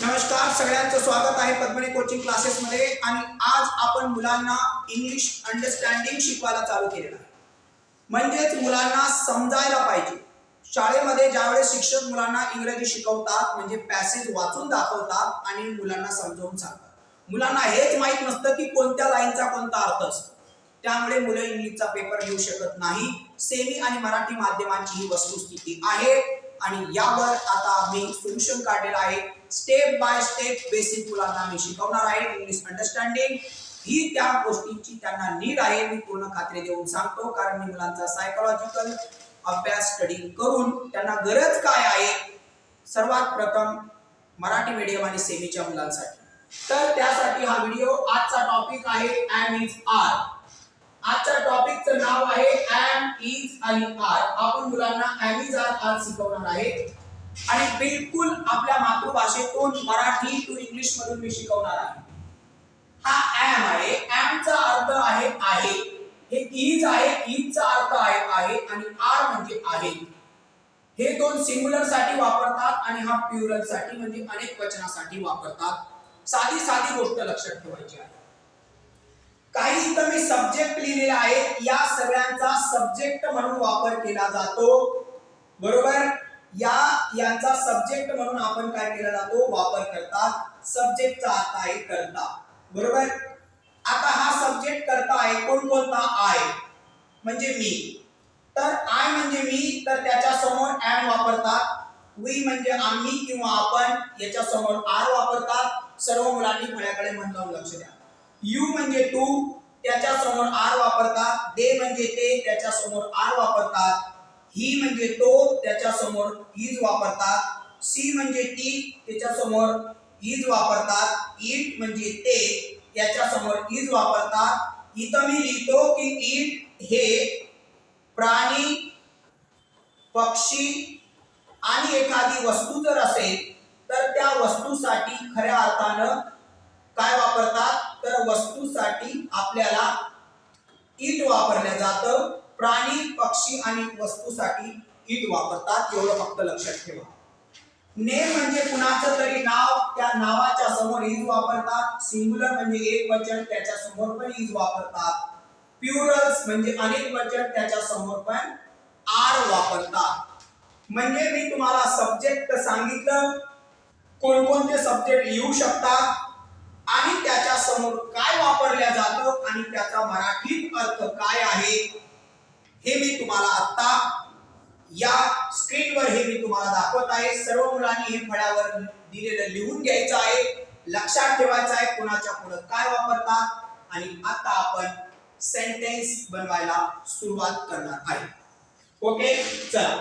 नमस्कार सगळ्यांचं स्वागत आहे पद्मनी कोचिंग क्लासेसमध्ये आणि आज आपण मुलांना इंग्लिश अंडरस्टँडिंग शिकवायला चालू केलेलं आहे. म्हणजेच मुलांना समजायला पाहिजे. शाळेमध्ये ज्यावेळेस शिक्षक मुलांना इंग्रजी शिकवतात म्हणजे पॅसेज वाचून दाखवतात आणि मुलांना समजावून सांगतात. मुलांना हेच माहीत नसतं की कोणत्या लाईनचा कोणता अर्थ असतो. त्यामुळे मुलं इंग्लिशचा पेपर घेऊ शकत नाही. सेमी आणि मराठी माध्यमांची ही वस्तुस्थिती आहे. आणि यावर आता मी सोल्युशन काढलेलं आहे. स्टेप बाय स्टेप बेसिक मुलांना मी शिकवणार आहे. इंग्लिश अंडरस्टँडिंग ही त्या गोष्टींची त्यांना नीड आहे. मी पूर्ण खात्री देऊन सांगतो. कारण मी मुलांचा सायकोलॉजिकल अभ्यास स्टडी करून त्यांना गरज काय आहे? सर्वात प्रथम मराठी मीडियम आणि सेमीच्या मुलांसाठी. तर त्यासाठी हा व्हिडिओ आजचा टॉपिक आहे. एम इज आर आजच्या टॉपिकचं नाव आहे एम इज आणि आर आपण मुलांना एम इज आर आर शिकवणार आहे. आणि बिलकुल आपल्या मातृभाषेतून मराठी टू इंग्लिश मधून मी शिकवणार आहे. हा एम आहे. ॲमचा अर्थ आहे आहे. हे इज आहे इजचा अर्थ आहे आहे आणि आर म्हणजे आहे. हे दोन सिंग्युलरसाठी वापरतात आणि हा प्युरलसाठी म्हणजे अनेक वचनासाठी वापरतात. साधी साधी गोष्ट लक्षात ठेवायची आहे. काही इथं मी सब्जेक्ट लिहिलेला आहे या सगळ्यांचा सब्जेक्ट म्हणून वापर केला जातो. बरोबर? या यांचा सब्जेक्ट म्हणून आपण काय केला जातो? वापर करतात. सब्जेक्टचा अर्थ आहे करता. बरोबर? आता हा सब्जेक्ट करता आहे कोण कोणता आय म्हणजे मी. तर आय म्हणजे मी तर त्याच्यासमोर ऍम वापरतात. वी म्हणजे आम्ही किंवा आपण याच्या समोर आर वापरतात. सर्व मुलांनी फळ्याकडे मन लक्ष द्या. यू म्हणजे टू त्याच्यासमोर आर वापरतात. दे म्हणजे ते त्याच्यासमोर आर वापरतात. ही म्हणजे तो त्याच्यासमोर इज वापरतात. सी म्हणजे ती त्याच्यासमोर इज वापरतात. इट म्हणजे ते त्याच्यासमोर इज वापरतात. इथं मी लिहितो की इट हे प्राणी पक्षी आणि एखादी वस्तू जर असेल तर त्या वस्तूसाठी खऱ्या अर्थानं काय वापरतात? वस्तूसाठी आपल्याला ईट वापरलं जातं. प्राणी पक्षी आणि वस्तूसाठी ईट वापरतात. एवढं फक्त लक्षात ठेवा. नेम म्हणजे कुणाचं तरी नाव त्या नावाच्या समोर इज वापरतात. सिंग्युलर म्हणजे एक वचन त्याच्यासमोर पण इज वापरतात. प्युरल्स म्हणजे अनेक वचन त्याच्यासमोर पण आर वापरतात. म्हणजे मी तुम्हाला सब्जेक्ट सांगितलं. कोणकोणते सब्जेक्ट येऊ शकतात आणि त्याच्यासमोर काय वापरल्या जातं आणि त्याचा मराठीत अर्थ काय आहे हे मी तुम्हाला आता या स्क्रीनवर हे मी तुम्हाला दाखवत आहे. सर्व मुलांनी हे फळ्यावर दिलेलं लिहून घ्यायचं आहे. लक्षात ठेवायचं आहे कुणाच्या पुढे काय वापरतात आणि आता आपण सेंटेन्स बनवायला सुरुवात करणार आहे. ओके चला.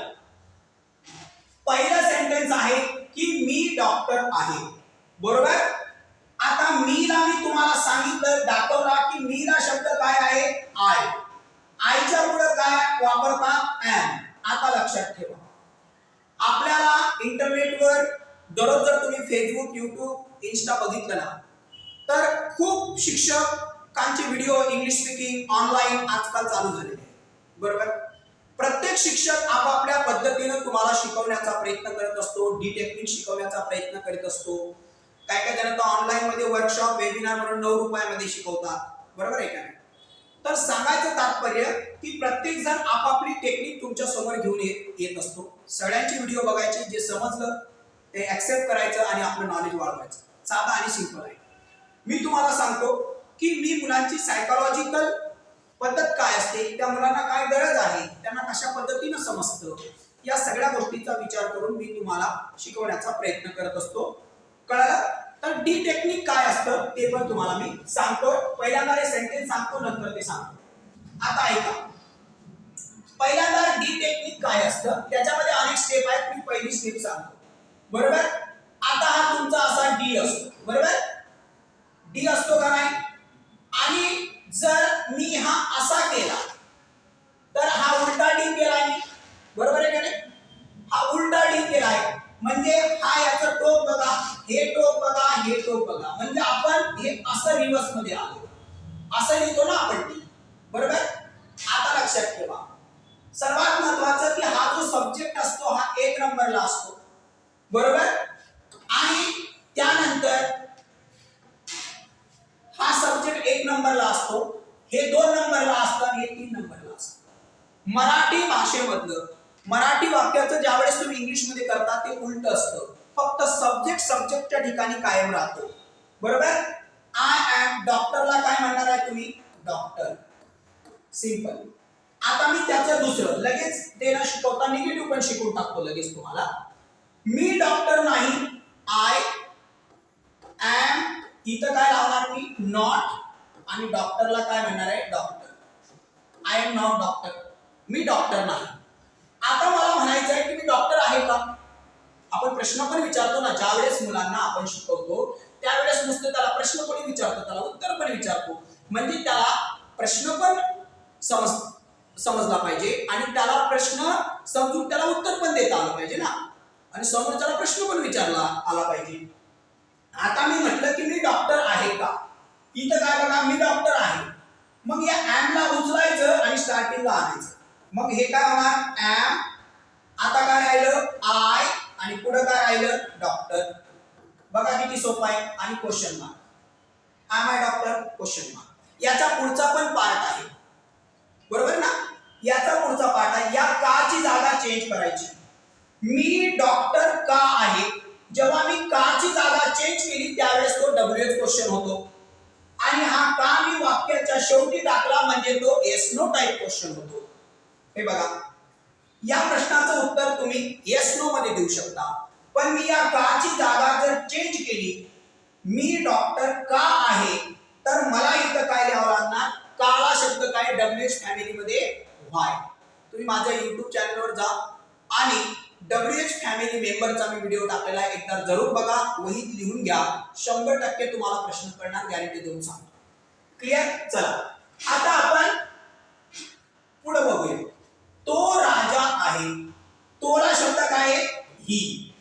पहिलं सेंटेन्स आहे की मी डॉक्टर आहे. बरोबर? मीला मी तुम्हाला सांगितलं दाखवला की मीला शब्द काय आहे? आय आयच्या पुढे काय वापरता? एम आता लक्षात ठेवा. आपल्याला इंटरनेटवर दररोज जर तुम्ही फेसबुक युट्यूब इन्स्टा बघितलं ना तर खूप शिक्षकांचे व्हिडिओ इंग्लिश स्पीकिंग ऑनलाईन आजकाल चालू झालेले बरोबर? प्रत्येक शिक्षक आपापल्या पद्धतीनं तुम्हाला शिकवण्याचा प्रयत्न करत असतो डी टेक्निक शिकवण्याचा प्रयत्न करीत असतो. काय काय जण तर ऑनलाईन मध्ये वर्कशॉप वेबिनार म्हणून नऊ रुपयामध्ये शिकवतात. बरोबर आहे का तर सांगायचं तात्पर्य की प्रत्येक जण आपापली टेक्निक तुमच्यासमोर घेऊन येत येत असतो. सगळ्यांचे व्हिडिओ बघायचे जे समजलं ते ऍक्सेप्ट करायचं आणि आपलं नॉलेज वाढवायचं. साधा आणि सिंपल आहे. मी तुम्हाला सांगतो की मी मुलांची सायकोलॉजिकल पद्धत काय असते त्या मुलांना काय गरज आहे त्यांना कशा पद्धतीनं समजतं या सगळ्या गोष्टीचा विचार करून मी तुम्हाला शिकवण्याचा प्रयत्न करत असतो. कळलं? तर डी टेक्निक काय असतं ते पण तुम्हाला मी सांगतो पहिल्यांदा हे सेंटेन्स सांगतो नंतर ते सांगतो. आता ऐका. पहिल्यांदा डी टेक्निक काय असतं? त्याच्यामध्ये अनेक स्टेप आहेत. मी पहिली स्टेप सांगतो. बरोबर आता हा तुमचा असा डी असतो बरोबर डी असतो का नाही आणि जर मी हा असा केला तर हा उलटा डी केलाय मी बरोबर आहे का नाही हा उलटा डी केलाय म्हणजे हा याचं टोक बघा हे टोक बघा हे टोक बघा म्हणजे आपण हे असं रिव्हर्समध्ये आलो असं लिहितो ना आपण डी बरोबर आता लक्षात ठेवा सर्वात महत्वाचं की हा जो सब्जेक्ट असतो हा एक नंबरला असतो बरोबर आणि त्या मराठी भाषेमधलं मराठी वाक्याचं ज्यावेळेस तुम्ही इंग्लिशमध्ये करता ते उलट असतं फक्त सब्जेक्ट सब्जेक्टच्या ठिकाणी कायम राहतो. बरोबर? आय एम डॉक्टरला काय म्हणणार आहे तुम्ही? डॉक्टर सिंपल आता मी त्याचं दुसरं लगेच ते न शिकवता निगेटिव्ह पण शिकवून टाकतो लगेच तुम्हाला. मी डॉक्टर नाही आय एम इथं काय लावणार मी? नॉट आणि डॉक्टरला काय म्हणणार आहे? Doctor I am not doctor me doctor नाही. आता मला म्हणायचं आहे की मी डॉक्टर आहे का? आपण प्रश्न पण विचारतो ना ज्या वेळेस मुलांना आपण शिकवतो त्यावेळेस नुसतं त्याला प्रश्न पण विचारतो त्याला उत्तर पण विचारतो. म्हणजे त्याला प्रश्न पण समज समजला पाहिजे आणि त्याला प्रश्न समजून त्याला उत्तर पण देता आलं पाहिजे ना. आणि समोरच्याला प्रश्न पण विचारला आला पाहिजे. आता मी म्हटलं की मी डॉक्टर आहे का? इथं काय बघा मी डॉक्टर आहे. मग या ऍमला उचलायचं आणि स्टार्टिंगला आणायचं. मग हे काय होणार? एम आता काय राहिलं? आय आणि पुढं काय राहिलं? डॉक्टर बघा किती सोपं आहे. आणि question mark I my doctor question mark याचा पुढचा पण पार्ट आहे. बरोबर ना? याचा पुढचा पार्ट आहे. या काची जागा चेंज करायची. मी डॉक्टर का आहे? जेव्हा मी काची जागा चेंज केली त्यावेळेस तो डब्ल्यू एच क्वेश्चन होतो. आणि हा का मी वाक्याच्या शेवटी टाकला म्हणजे तो एस नो टाईप क्वेश्चन होतो. हे बघा. या प्रश्नाचं उत्तर तुम्ही येस नो मध्ये देऊ शकता. पण मी या काची जागा जर चेंज केली मी डॉक्टर का आहे तर मला इथं काय लिहावं लागणार? काला शब्द काय? डब्ल्यू एच फॅमिलीमध्ये व्हाय तुम्ही माझ्या युट्यूब चॅनलवर जा. आणि डब्ल्यू एच फॅमिली मेंबरचा मी व्हिडिओ टाकलेला आहे. एकदा जरूर बघा. वहीत लिहून घ्या. शंभर टक्के तुम्हाला प्रश्न करणार गॅरंटी देऊन सांगतो. क्लिअर चला. आता आपण पुढे बघूया. तो राजा आहे. तोला शब्द काय आहे? ही.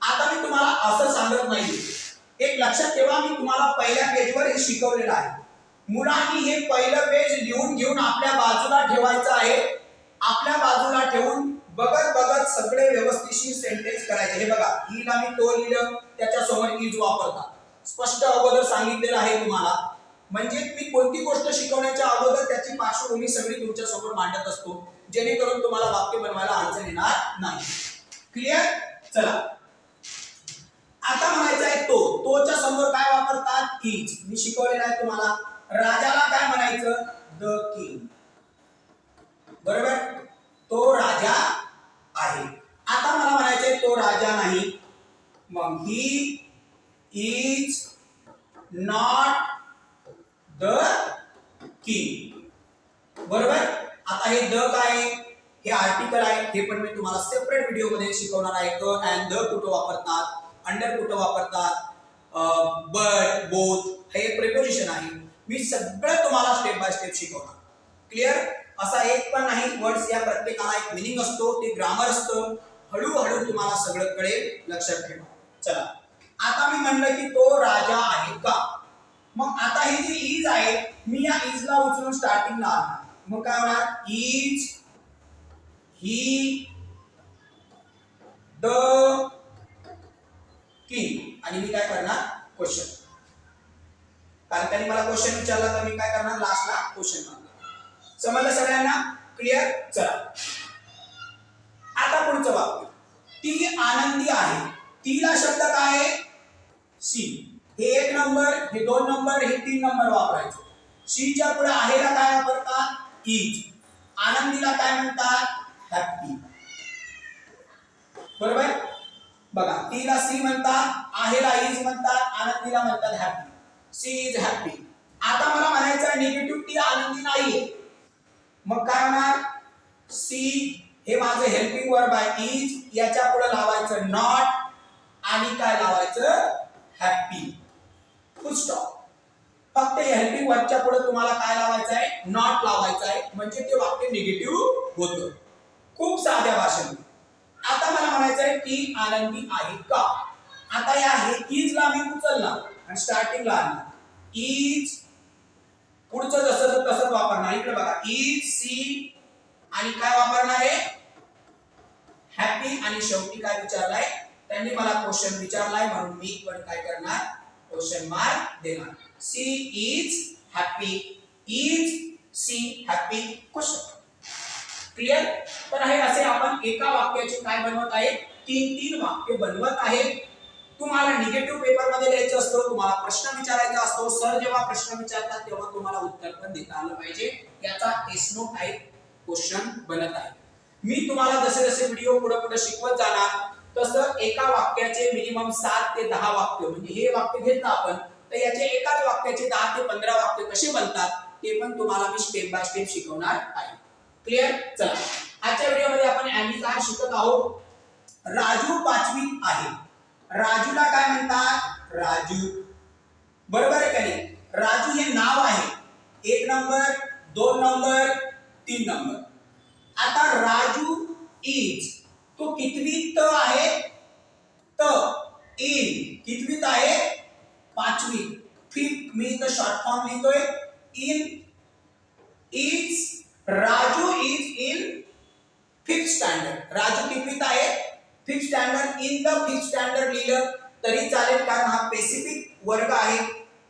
आता मी तुम्हाला असं सांगत नाही. एक लक्षात ठेवा मी तुम्हाला पहिल्या पेजवर हे शिकवलेलं आहे. मुलांनी हे पहिलं पेज लिहून घेऊन आपल्या बाजूला ठेवायचं आहे. आपल्या बाजूला ठेवून बघत बघत सगळे व्यवस्थितशीर सेंटेन्स करायचे. हे बघा हीला मी तो लिहिलं त्याच्यासमोर इज वापरतात. स्पष्ट अगोदर सांगितलेलं आहे तुम्हाला. म्हणजे मी कोणती गोष्ट शिकवण्याच्या अगोदर त्याची पार्श्वभूमी सगळी तुमच्यासमोर मांडत असतो. जेणेकरून तुम्हाला वाक्य बनवायला अडचण येणार नाही. क्लिअर चला. आता म्हणायचं आहे तो. तोच्या समोर काय वापरतात? इज मी शिकवलेलं आहे तुम्हाला. राजाला काय म्हणायचं? द किंग बरोबर? तो राजा आहे. आता मला म्हणायचंय तो राजा नाही. मग he is not the king बरोबर? आता हे द काय? हे आर्टिकल आहे हे पण मी तुम्हाला सेपरेट व्हिडिओमध्ये शिकवणार आहे. क अँड द कुठं वापरतात अंडर कुठं वापरतात बट बोथ हे प्रिपोजिशन आहे. मी सगळं तुम्हाला स्टेप बाय स्टेप शिकवणार. क्लिअर असा एक पण नाही वर्ड्स या प्रत्येकाला एक मिनिंग असतो ते ग्रामर असतं. हळूहळू तुम्हाला सगळं कळेल लक्षात ठेवा. चला. आता मी म्हणलं की तो राजा आहे का? मग आता ही जी इज आहे मी या इजला उचलून स्टार्टिंगला आणणार. मग काय होणार इज ही द की. आणि मी काय करणार? क्वेश्चन कारण त्यांनी मला क्वेश्चन विचारला तर मी काय करणार? लास्टला क्वेश्चन मारणार. समजलं सगळ्यांना? क्लिअर चला. आता पुढचं वाक्य. ती आनंदी आहे. तीला शब्द काय आहे? सी हे एक नंबर हे दोन नंबर हे तीन नंबर वापरायचे. सीच्या पुढे आहेला काय वापरतात? इज आनंदीला काय म्हणतात? हॅपी बरोबर? बघा तीला सी म्हणतात आहेला इज म्हणतात आनंदीला म्हणतात हॅपी सी इज हॅपी आता मला म्हणायचं आहे निगेटिव्ह ती आनंदी नाहीये. मग काय होणार? सी हे माझं हेल्पिंग वर्ब आहे इज याच्यापुढे लावायचं नॉट आणि काय लावायचं? हॅपी फुल स्टॉप फक्त हेल्पिंग वर्कच्या पुढे तुम्हाला काय लावायचं आहे? नॉट लावायचं आहे. म्हणजे ते वाक्य निगेटिव्ह होतं. खूप साध्या भाषेमध्ये. आता मला म्हणायचं आहे ती आनंदी आहे का? आता या हे इजला मी उचलणार आणि स्टार्टिंगला आणणार. इज पुढचं जसं तसंच वापरणार. इकडे बघा. इज सी आणि काय वापरणार आहे? हॅपी आणि शेवटी काय विचारलाय? त्यांनी मला क्वेश्चन विचारलाय म्हणून मी पण काय करणार? क्वेश्चन मार्क देणार. She is happy is she happy question clear तर हे असे आपण एका वाक्याचे काय बनवत आहे? तीन तीन वाक्य बनवत आहे. तुम्हाला निगेटिव्ह पेपरमध्ये लिहायचं असतो तुम्हाला प्रश्न विचारायचा असतो. सर जेव्हा प्रश्न विचारतात तेव्हा तुम्हाला उत्तर पण देता आलं पाहिजे. याचा एसनो टाईप क्वेश्चन बनत आहे. मी तुम्हाला जसे जसे व्हिडिओ पुढे पुढे शिकवत जाणार तसं एका वाक्याचे मिनिमम सात ते दहा वाक्य म्हणजे हे वाक्य घेतलं आपण तर याचे एकाच वाक्याचे दहा ते पंधरा वाक्य कसे बनतात ते पण तुम्हाला मी स्टेप बाय स्टेप शिकवणार आहे. क्लिअर चला. आजच्या व्हिडिओमध्ये आपण अॅनी काय शिकत आहोत. राजू पाचवी आहे. राजूला काय म्हणतात? राजू. बरोबर आहे का नाही? राजू हे नाव आहे. एक नंबर दोन नंबर तीन नंबर आता राजू इज तो कितवीत आहे? त. इन. कितवीत आहे? पाचवी. फिफ्थ मी इथं शॉर्ट फॉर्म लिहितोय in is Raju is in fifth standard Raju कितवीत आहे? Fifth standard in the fifth standard लिहिलं तरी चालेल कारण हा स्पेसिफिक वर्ग आहे.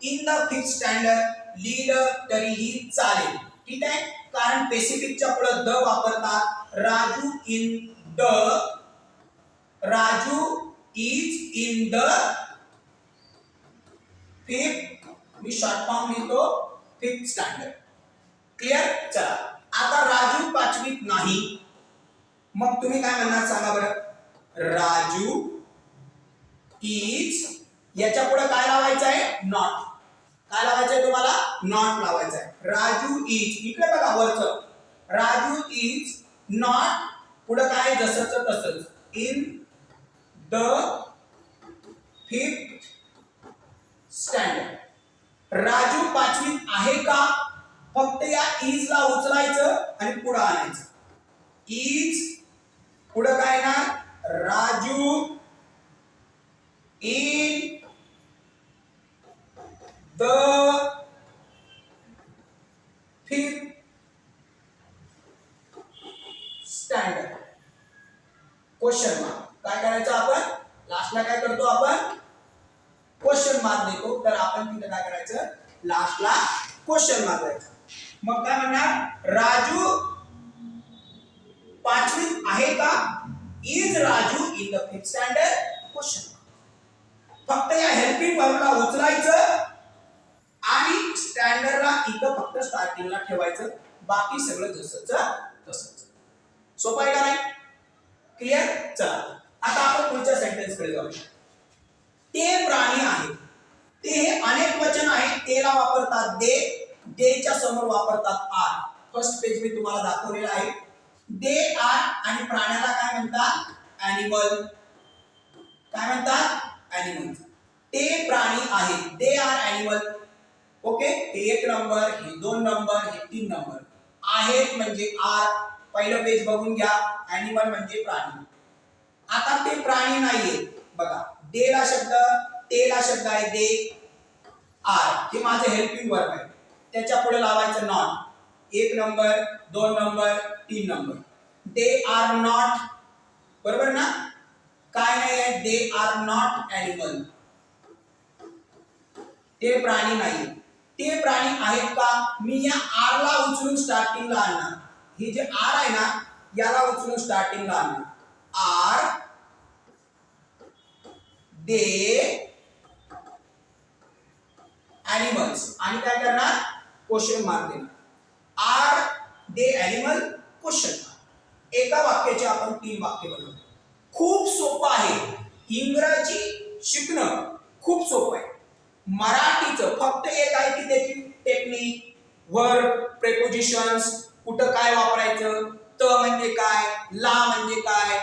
इन द फिफ्थ स्टँडर्ड लिहिलं तरीही चालेल. ठीक आहे? कारण स्पेसिफिकच्या पुढे द वापरतात Raju in the Raju is in the fifth me short form लिहितो फिफ्थ स्टँडर्ड क्लिअर चला. आता राजू पाचवीत नाही. मग तुम्ही काय म्हणणार सांगा बरं? राजू इज याच्यापुढे काय लावायचं आहे? नॉट काय लावायचं आहे तुम्हाला? नॉट लावायचं आहे. राजू इज इकडे बघा वरच. राजू इज नॉट पुढे काय जसंच तसंच. In the fifth standard Raju पाचवीत आहे का? फक्त या इज ला उचलायचं आणि पुढे आणायचं. इज पुढे काय ना Raju in the fifth standard question mark काय करायचं आपण? लास्टला काय करतो आपण? क्वेश्चन मार्क देतो. तर आपण तिथे काय करायचं? लास्टला क्वेश्चन मार्क द्यायचं. मग काय म्हणणार? राजू पाचवी आहे का? Is Raju in the fifth standard question फक्त या हेल्पिंग वर्बला उचलायचं आणि स्टँडर्डला इथं फक्त स्टार्टिंगला ठेवायचं. बाकी सगळं जसंच तसंच. सोपं आहे का नाही? क्लिअर चला. आता आपण पुढच्या सेंटेन्सकडे जाऊया. ते प्राणी आहे ते हे अनेक वचन आहे तेला वापरतात दे देच्या समोर वापरतात आर. फर्स्ट पेज मी तुम्हाला दाखवलेला आहे. दे आर आणि प्राण्याला काय म्हणतात? अॅनिमल काय म्हणतात? अॅनिमल ते प्राणी आहेत. दे आर अॅनिमल ओके हे एक नंबर हे दोन नंबर हे तीन नंबर आहेत म्हणजे आर. पहिलं पेज बघून घ्या. अॅनिमल म्हणजे प्राणी. आता ते प्राणी नाहीये. बघा. देला शब्द तेला शब्द आहे दे आर. हे माझं हेल्पिंग वर्क आहे. त्याच्या पुढे लावायचं नॉट एक नंबर दोन नंबर तीन नंबर दे आर नॉट बरोबर ना? काय नाही आहे? दे आर नॉट ॲनिमल ते प्राणी नाही ते प्राणी आहेत का? मी या आर ला उचलून स्टार्टिंगला आणणार. हे जे आर आहे ना याला उचलून स्टार्टिंगला आणणार. आर दे ॲनिमल्स आणि काय करणार? क्वेश्चन मार्क देणार. Are they animal question mark एका वाक्याचे आपण तीन वाक्य बनवतो खूप सोपं आहे. इंग्रजी शिकणं खूप सोपं आहे. मराठीचं फक्त एक आहे की त्याची टेक्निक वर प्रेपोजिशन्स कुठं काय वापरायचं त म्हणजे काय ला म्हणजे काय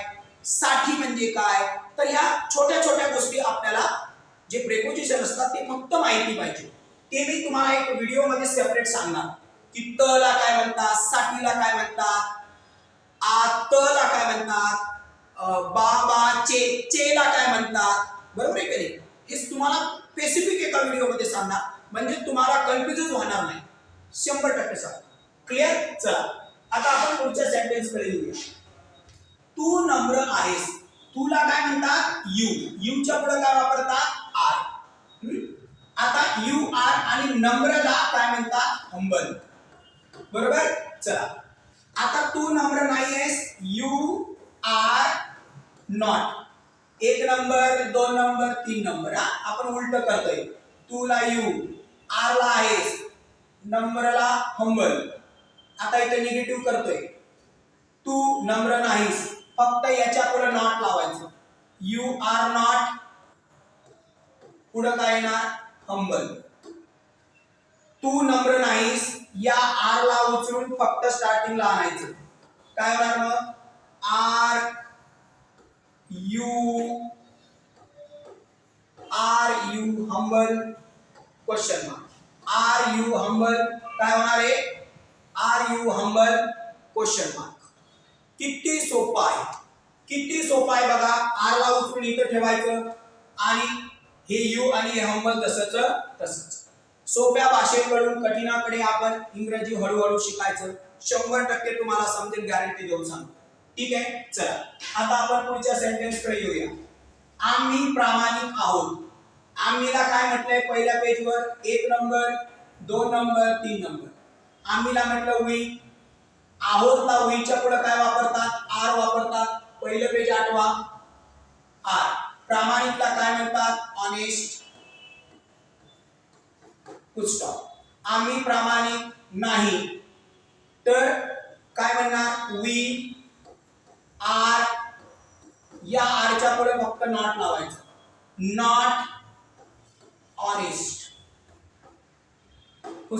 साठी म्हणजे काय? तर ह्या छोट्या छोट्या गोष्टी आपल्याला जे प्रेपोजिशन असतात ते फक्त माहिती पाहिजे. ते मी तुम्हाला एक व्हिडिओमध्ये सेपरेट सांगणार. की त ला काय म्हणतात साठीला काय म्हणतात आ त ला काय म्हणतात बाबा बा बा चे चे ला काय म्हणतात. बरोबर आहे का नाही? हे तुम्हाला स्पेसिफिक एका व्हिडिओमध्ये सांगणार. म्हणजे तुम्हाला कन्फ्युजन होणार नाही. शंभर टक्के सांग क्लिअर चला. आता आपण पुढच्या सेंटेन्सकडे येऊया. तू नम्र आहेस. तुला काय म्हणतात? यू. यूच्या पुढे काय वापरतात? आर. आता यू आर आणि नम्रला काय म्हणतात? हंबल. बरोबर? चला. आता तू नम्र नाही आहेस यू आर नॉट. एक नंबर दोन नंबर तीन नंबर हा? आपण उलट करतोय. तू यू आरला आहेस. नम्रला हंबल. आता इथे निगेटिव्ह करतोय. तू नम्र नाहीस. फक्त याच्यापुढे नॉट लावायचं. यू आर नॉट पुढं काय येणार? हंबल तू नम्र नाहीस या आर ला उचलून फक्त स्टार्टिंगला आणायचं. काय होणार मग? Are you are you humble question mark are you humble काय होणार आहे? Are you humble question mark किती सोपं आहे? किती सोपं आहे बघा. आर ला उचलून इथं ठेवायचं. आणि हे यू आणि हे हंबल तसंच तसंच. सोप्या भाषेकडून कठीणाकडे आपण इंग्रजी हळूहळू शिकायचं. शंभर टक्के तुम्हाला समजेल गॅरंटी देऊन सांगतो. ठीक आहे? चला. आता आपण पुढच्या सेंटेन्सकडे येऊया. आम्ही प्रामाणिक आहोत. आम्हीला काय म्हटलंय पहिल्या पेजवर एक नंबर दोन नंबर तीन नंबर आम्हीला म्हटलं वी आहोतला वीच्या पुढे काय वापरतात? आर वापरतात. पहिलं पेज आठवा. आर. प्रामाणिकला काय म्हणतात? ऑनेस्ट स्टॉप आम्ही प्रामाणिक नाही. तर काय म्हणणार? वी आर या आरच्या पुढे फक्त नॉट लावायचं. नॉट ऑनेस्ट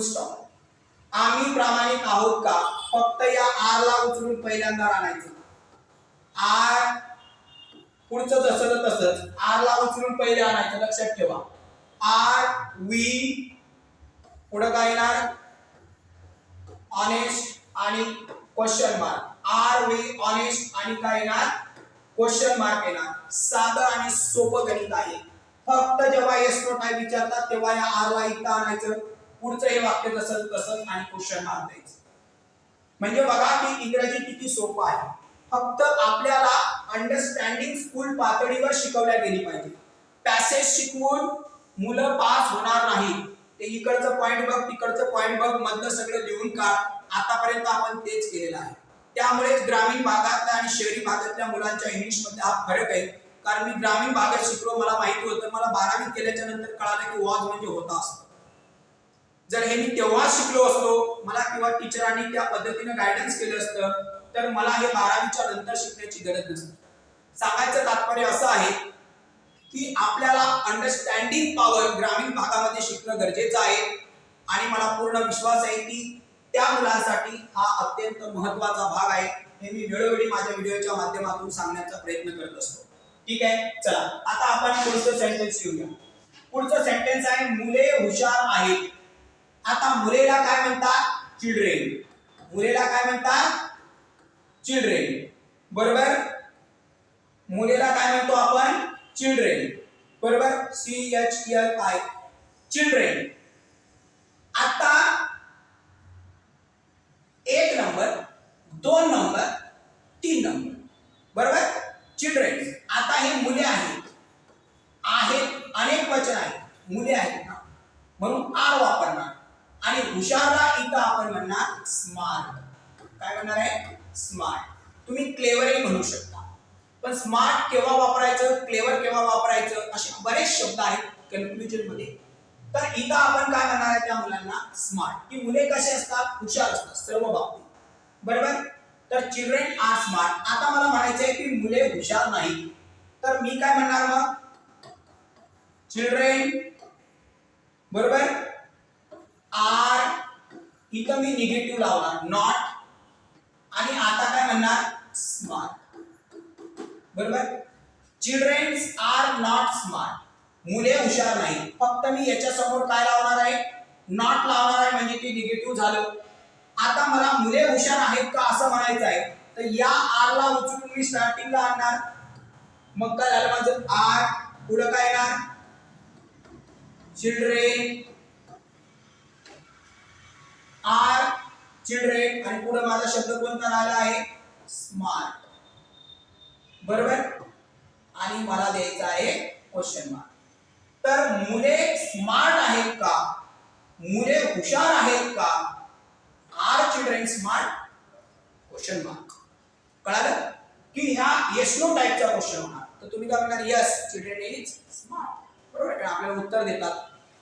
स्टॉप आम्ही प्रामाणिक आहोत का? फक्त या आर ला उचलून पहिल्यांदा आणायचं. आर पुढचं जसं तसंच आर ला उचलून पहिले आणायचं लक्षात ठेवा. आर वी पुढं काय येणार? ऑनेस्ट आणि question mark are we honest आणि काय येणार? क्वेश्चन मार्क येणार. साधं आणि सोपं गणित आहे. फक्त जेव्हा येस नो विचारतात तेव्हा या आर ला इथं आणायचं. पुढचं हे वाक्य तसंच तसंच आणि क्वेश्चन मार्क द्यायचं. म्हणजे बघा की इंग्रजी किती सोपं आहे. फक्त आपल्याला अंडरस्टँडिंग स्कूल पातळीवर शिकवल्या गेली पाहिजे. पॅसेज शिकवून मुलं पास होणार नाही ते इकडचं पॉईंट बघ तिकडचं पॉईंट बघ मधलं सगळं लिहून काढ. आतापर्यंत आपण तेच केलेलं आहे. त्यामुळेच ग्रामीण भागातल्या आणि शहरी भागातल्या मुलांच्या इंग्लिशमध्ये हा फरक आहे. कारण मी ग्रामीण भागात शिकलो मला माहिती होतं. मला बारावी केल्याच्यानंतर कळालं की वॉज म्हणजे होता असतं जर हे मी तेव्हा शिकलो असतो मला किंवा टीचरांनी त्या पद्धतीने गायडन्स केलं असतं तर मला हे बारावीच्या नंतर शिकण्याची गरज नसते. सांगायचं तात्पर्य असं आहे की आपल्याला अंडरस्टँडिंग पॉवर ग्रामीण भागामध्ये शिकणं गरजेचं आहे आणि मला पूर्ण विश्वास आहे की त्या मुलांसाठी हा अत्यंत महत्त्वाचा भाग आहे. हे मी वेळोवेळी माझ्या व्हिडिओच्या माध्यमातून सांगण्याचा प्रयत्न करत असतो. ठीक आहे? चला. आता आपण पुढचं सेंटेन्स घेऊया पुढचं सेंटेन्स आहे मुले हुशार आहेत. आता मुलेला काय म्हणतात? चिल्ड्रेन मुलेला काय म्हणतात? चिल्ड्रेन बरोबर? मुलेला काय म्हणतो आपण? चिल्ड्रेन बरोबर? C H L I children आता एक नंबर दोन नंबर तीन नंबर. बरोबर? चिल्ड्रेन आता हे मुले आहेत. आहेत अनेक वचन आहेत. मुले आहेत ना. म्हणून आर वापर. हुशारला इथं आपण म्हणणार स्मार्ट काय म्हणणार आहे? स्मार्ट तुम्ही क्लेवरही म्हणू शकता. पण स्मार्ट केव्हा वापरायचं? क्लेवर केव्हा वापरायचं? असे बरेच शब्द आहेत कन्क्लुजनमध्ये. तर इथं आपण काय म्हणणार आहे त्या मुलांना? स्मार्ट की मुले कसे असतात? हुशार असतात सर्व बाबतीत. बरोबर? तर चिल्ड्रेन आर स्मार्ट आता मला म्हणायचं आहे की मुले हुशार नाही तर मी काय म्हणणार मग? चिल्ड्रेन बरोबर? आर इथं मी निगेटिव्ह लावणार नॉट आणि आता काय म्हणणार? स्मार्ट बरोबर? चिल्ड्रेन्स आर नॉट स्मार्ट मुले हुशार नाही फक्त मी याच्या समोर काय लावणार आहे? नॉट लावणार आहे म्हणजे ते निगेटिव्ह झालं. आता मला मुले हुशार आहेत का असं म्हणायचं आहे? तर या आर ला उचलून मी स्टार्टिंगला आणणार. मग काय झालं माझं? आर पुढं काय येणार? चिल्ड्रेन आर चिल्ड्रेन आणि पुढे माझा शब्द कोणता राहिला आहे? स्मार्ट बरोबर? आणि मला द्यायचा आहे क्वेश्चन मार्क तर मुले स्मार्ट आहेत का? मुले हुशार आहेत का? Are children smart question mark कळालं? की ह्या येस नो टाईपचा क्वेश्चन होणार तर तुम्ही काय म्हणणार? यस चिल्ड्रेन इज स्मार्ट बरोबर? आपल्याला उत्तर देतात.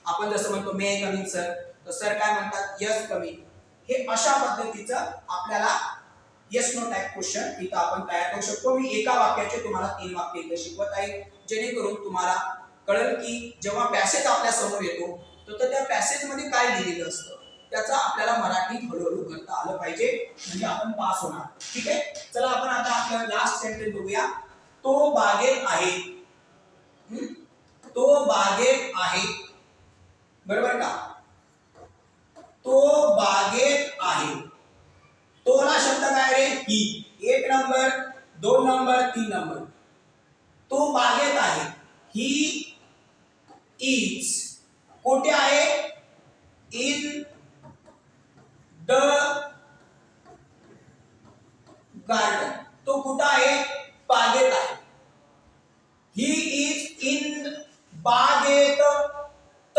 आपण जसं म्हणतो मे कमिंग सर तर सर काय म्हणतात यस कमी. हे अशा पद्धतीचं आपल्याला येस नो टाईप क्वेश्चन इथं आपण तयार करू शकतो. मी एका वाक्याचे तुम्हाला तीन वाक्य इथं शिकवत आहे. जेणेकरून तुम्हाला कळेल की जेव्हा पॅसेज आपल्यासमोर येतो तर त्या पॅसेजमध्ये काय लिहिलेलं असतं? त्याचा आपल्याला मराठीत हळूहळू करता आलं पाहिजे. म्हणजे आपण पास होणार. ठीक आहे? चला आपण आता आपलं लास्ट सेंटेन्स बघूया. तो बागेत आहे. तो बागेत आहे. बरोबर का? तो बागेत आहे. तोला शब्द काय रे? ही. एक नंबर दोन नंबर तीन नंबर. तो बागेत आहे. ही इज कोठे आहे? इन द गार्डन तो कुठं आहे? बागेत आहे. ही इज इन बागेत त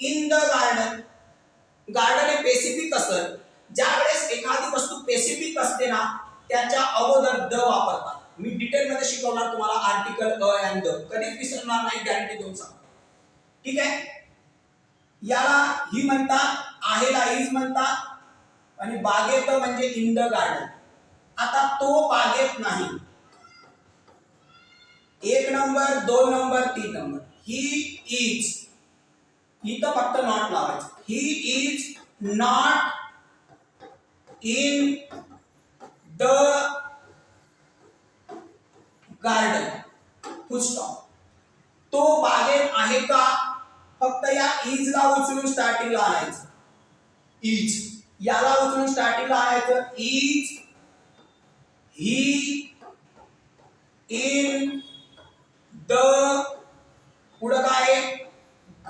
इन द गार्डन गार्डन हे पेसिफिक असत. ज्या वेळेस एखादी वस्तू पेसिफिक असते ना त्याच्या अगोदर द वापरतात. मी डिटेल मध्ये शिकवणार तुम्हाला आर्टिकल अ अँड द. कधीच विसरणार नाही गॅरंटी देऊन सांग ठीक आहे? याला ही म्हणतात आहेला हीच म्हणतात आणि बागेत म्हणजे इन द गार्डन आता तो बागेत नाही. एक नंबर दोन नंबर तीन नंबर. ही इज इथं फक्त नॉट लावायचं. He is not in the garden full तो बागेत आहे का? फक्त या इज ला उचलून स्टार्टिंगला आणायचं. इज याला उचलून स्टार्टिंगला आणायचं. इज ही इन द पुढं काय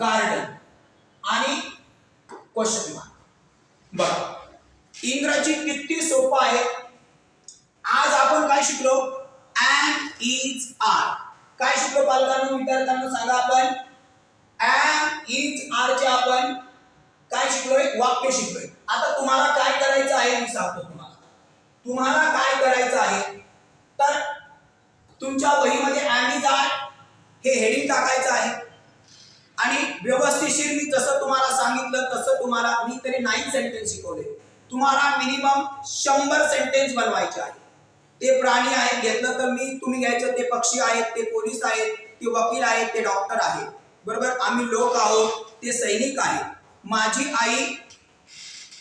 गार्डन आणि क्वेश्चन मार्क बघा इंग्रजी किती सोपं आहे? आज आपण काय शिकलो? अँड इज आर काय शिकलो पालकांना विद्यार्थ्यांना सांगा आपण. अँड इज आर चे आपण काय शिकलोय? वाक्य शिकलोय. आता तुम्हाला काय करायचं आहे? मी सांगतो तुम्हाला. तुम्हाला काय करायचं आहे? तर तुमच्या वहीमध्ये अँड इज आर हे हेडिंग टाकायचं आहे. आणि व्यवस्थिशीर मी जसं तुम्हाला सांगितलं तसं तुम्हाला मी तरी नाईन सेंटेन्स शिकवले. तुम्हाला मिनिमम शंभर सेंटेन्स बनवायचे आहे ते प्राणी आहेत घेतलं तर मी तुम्ही घ्यायचं ते पक्षी आहेत ते पोलीस आहेत ते वकील आहेत ते डॉक्टर आहेत. बरोबर? आम्ही लोक आहोत ते सैनिक आहेत. माझी आई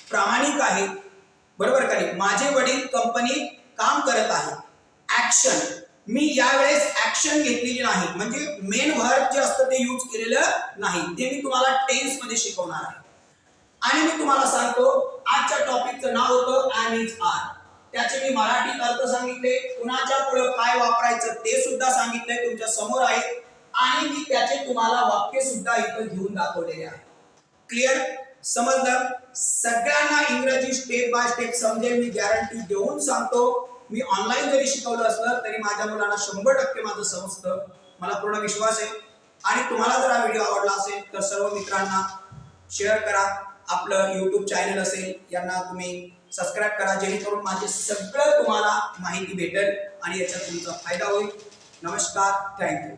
प्रामाणिक आहे. बरोबर का नाही? माझे वडील कंपनीत काम करत आहे ऍक्शन मी यावेळेस ऍक्शन घेतलेली नाही. म्हणजे मेन वर्ड जे असतं ते यूज केलेलं नाही. ते मी तुम्हाला टेन्समध्ये शिकवणार आहे. आणि मी तुम्हाला सांगतो आजच्या टॉपिकचं नाव होतं अँड इज आर त्याचे मी मराठी अर्थ सांगितले. कुणाच्या पुढे काय वापरायचं ते सुद्धा सांगितलंय तुमच्यासमोर आहे. आणि मी त्याचे तुम्हाला वाक्य सुद्धा इथं घेऊन दाखवलेले आहे. क्लिअर समजलं? सगळ्यांना इंग्रजी स्टेप बाय स्टेप समजेल मी गॅरंटी देऊन सांगतो. मी ऑनलाईन जरी शिकवलं असलं तरी माझ्या मुलांना शंभर टक्के माझं समजतं. मला पूर्ण विश्वास आहे. आणि तुम्हाला जर हा व्हिडिओ आवडला असेल तर सर्व मित्रांना शेअर करा. आपलं यूट्यूब चॅनल असेल यांना तुम्ही सबस्क्राईब करा. जेणेकरून माझे सगळं तुम्हाला माहिती भेटेल आणि याचा तुमचा फायदा होईल. नमस्कार. थँक्यू